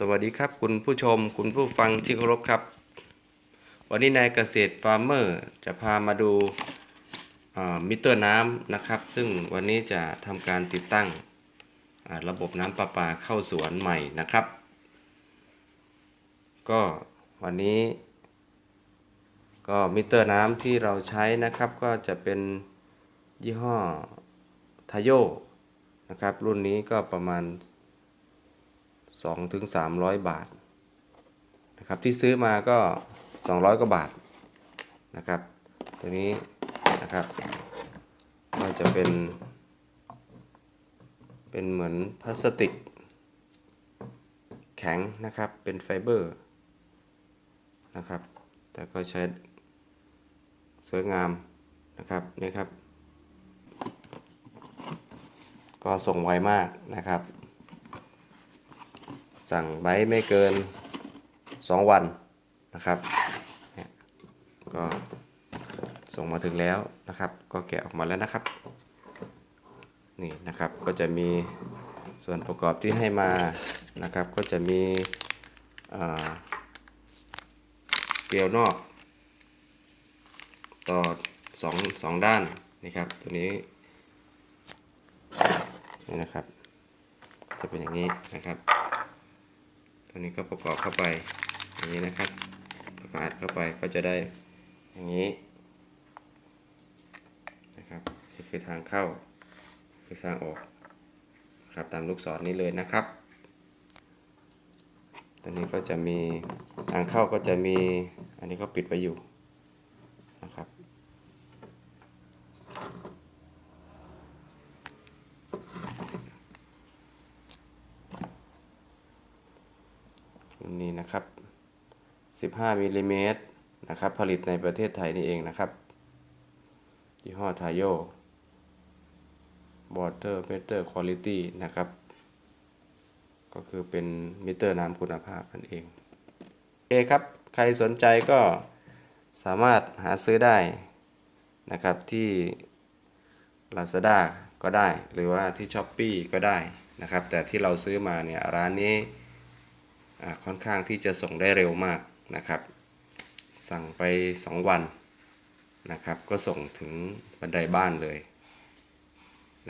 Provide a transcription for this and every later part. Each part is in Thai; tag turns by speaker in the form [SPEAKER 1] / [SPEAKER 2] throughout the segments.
[SPEAKER 1] สวัสดีครับคุณผู้ชมคุณผู้ฟังที่เคารพครับ วันนี้นายเกษตรฟาร์มเมอร์จะพามาดูมิเตอร์น้ำนะครับ ซึ่งวันนี้จะทำการติดตั้งระบบน้ำประปาเข้าสวนใหม่นะครับ ก็วันนี้ ก็มิเตอร์น้ำที่เราใช้นะครับ ก็จะเป็นยี่ห้อทาโยนะครับ รุ่นนี้ก็ประมาณ 2ถึง300 บาทนะครับที่ซื้อมาก็ 200 กว่าบาทนะครับ ตัวนี้นะครับก็จะเป็น เป็นเหมือนพลาสติก แข็งนะครับเป็นไฟเบอร์นะครับ แต่ก็ใช้สวยงามนะครับนี่ครับ ก็ส่งไวมากนะครับ สั่งไว้ไม่เกิน 2 วันนะครับก็ส่งมาถึงแล้วนะครับ ก็แกะออกมาแล้วนะครับ นี่นะครับก็จะมีส่วนประกอบที่ให้มานะครับ ก็จะมีเกลียวนอก ต่อสองสองด้านนี่ครับตัวนี้นี่นะครับ จะเป็นอย่างนี้นะครับ ตัวนี้ก็ประกอบเข้าไปอย่างนี้นะครับแล้วก็อัดเข้าไปก็จะได้อย่างนี้นะครับนี่คือทางเข้าคือทางออกครับตามลูกศรนี้เลยนะครับตัวนี้ก็จะมีทางเข้าก็จะมีอันนี้ก็ปิดไว้อยู่นะครับ นนี้นะครับ 15มิลลิเมตรนะครับ ผลิตในประเทศไทยนี่เองนะครับยี่ห้อทาโย Water Meter Quality นะครับ ก็คือเป็นมิเตอร์น้ำคุณภาพนั่นเองโอเคครับ ใครสนใจก็สามารถหาซื้อได้นะครับที่ Lazada ก็ได้ หรือว่าที่ s h อ p e e ก็ได้นะครับ แต่ที่เราซื้อมาเนี่ยร้านนี้ ค่อนข้างที่จะส่งได้เร็วมากนะครับ สั่งไป 2 วันนะครับ ก็ส่งถึงบันไดบ้านเลย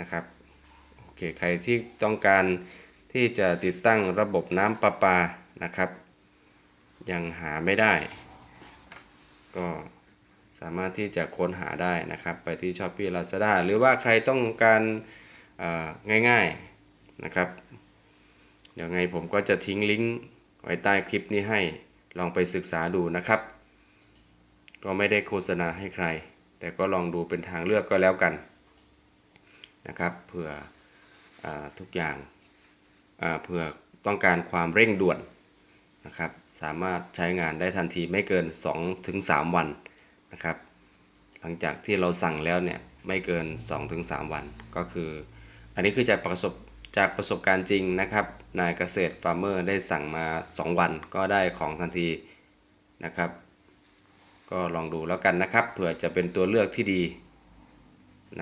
[SPEAKER 1] นะครับโอเคใครที่ต้องการที่จะติดตั้งระบบน้ำประปานะครับ ยังหาไม่ได้ ก็สามารถที่จะค้นหาได้นะครับ ไปที่ s h อ p e e Lazada หรือว่าใครต้องการง่ายๆนะครับ เดี๋ยวไงผมก็จะทิ้งลิงก์ ไว้ใต้คลิปนี้ให้ลองไปศึกษาดูนะครับ ก็ไม่ได้โฆษณาให้ใคร แต่ก็ลองดูเป็นทางเลือกก็แล้วกันนะครับเผื่ออทุกอย่างาเผื่อต้องการความเร่งด่วนนะครับ สามารถใช้งานได้ทันทีไม่เกิน 2-3 วันนะครับ หลังจากที่เราสั่งแล้วเนี่ยไม่เกิน 2-3 วัน ก็คือ อันนี้คือจากประสบ จากประสบการณ์จริงนะครับ นายเกษตรฟาร์มเมอร์ได้สั่งมา 2 วันก็ได้ของทันทีนะครับ ก็ลองดูแล้วกันนะครับ เผื่อจะเป็นตัวเลือกที่ดี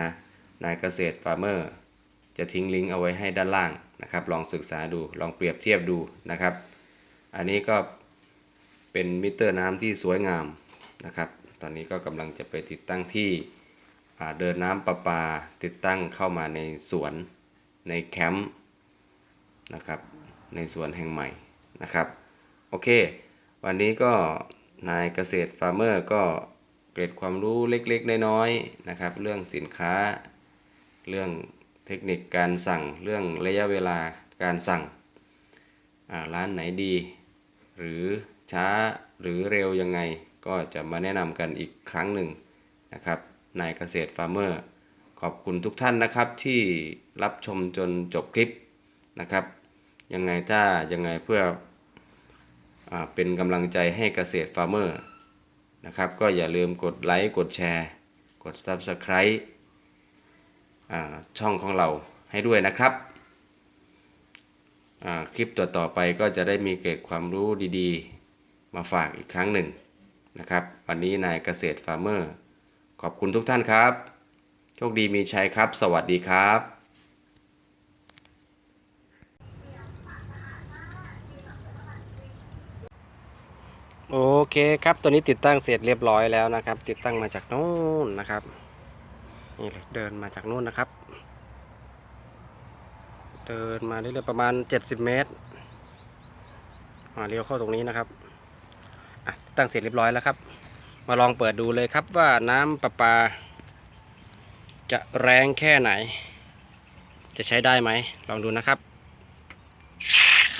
[SPEAKER 1] นะนายเกษตรฟาร์มเมอร์จะทิ้งลิงก์เอาไว้ให้ด้านล่างนะครับ ลองศึกษาดูลองเปรียบเทียบดูนะครับ อันนี้ก็เป็นมิเตอร์น้ำที่สวยงามนะครับ ตอนนี้ก็กำลังจะไปติดตั้งที่เดินน้ำประปาติดตั้งเข้ามาในสวน ในแคมป์นะครับในสวนแห่งใหม่นะครับโอเค วันนี้ก็นายเกษตรฟาร์มเมอร์ก็เกร็ดความรู้เล็กๆ น้อยๆนะครับ เรื่องสินค้า เรื่องเทคนิคการสั่งเรื่องระยะเวลาการสั่งร้านไหนดี หรือช้าหรือเร็วยังไง ก็จะมาแนะนำกันอีกครั้งหนึ่งนะครับนายเกษตรฟาร์มเมอร์ ขอบคุณทุกท่านนะครับที่รับชมจนจบคลิปนะครับ ยังไงถ้ายังไงเพื่ออเป็นกำลังใจให้เกษตรฟาร์มเมอร์นะครับ ก็อย่าลืมกดไลค์กดแชร์ กด Subscribe ช่องของเราให้ด้วยนะครับ คลิปต่อๆไปก็จะได้มีเกร็ดความรู้ดีๆ มาฝากอีกครั้งหนึ่งนะครับ วันนี้นายเกษตรฟาร์มเมอร์ ขอบคุณทุกท่านครับ โชคดีมีชัยครับ สวัสดีครับโอเคครับตัวนี้ติดตั้งเสร็จเรียบร้อยแล้วนะครับ ติดตั้งมาจากนู่นนะครับนี่เลยเดินมาจากนู่นนะครับ เดินมาเรื่อยๆประมาณ 70 เมตรมาเลี้ยวเข้าตรงนี้นะครับตั้งเสร็จเรียบร้อยแล้วครับ มาลองเปิดดูเลยครับว่าน้ำประปา จะแรงแค่ไหน จะใช้ได้ไหม ลองดูนะครับ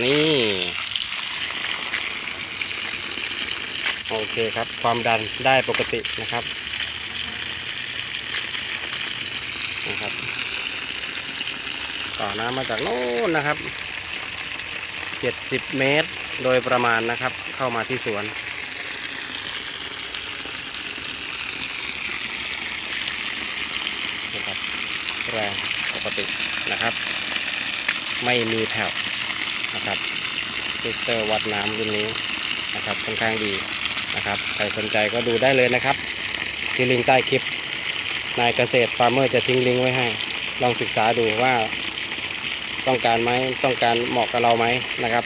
[SPEAKER 1] นี่โอเคครับ ความดันได้ปกตินะครับนะครับ ต่อน้ำมาจากโน้นนะครับ 70 เมตรโดยประมาณนะครับ เข้ามาที่สวน นะครับ แรงปกตินะครับ ไม่มีแผ่วนะครับฟิลเตอร์วัดน้ำรุ่นนี้นะครับค่อนข้างดีนะครับใครสนใจก็ดูได้เลยนะครับ ที่ลิงก์ใต้คลิปนายเกษตรฟาร์มเมอร์จะทิ้งลิงก์ไว้ให้ ลองศึกษาดูว่าต้องการไหมต้องการเหมาะกับเราไหมนะครับ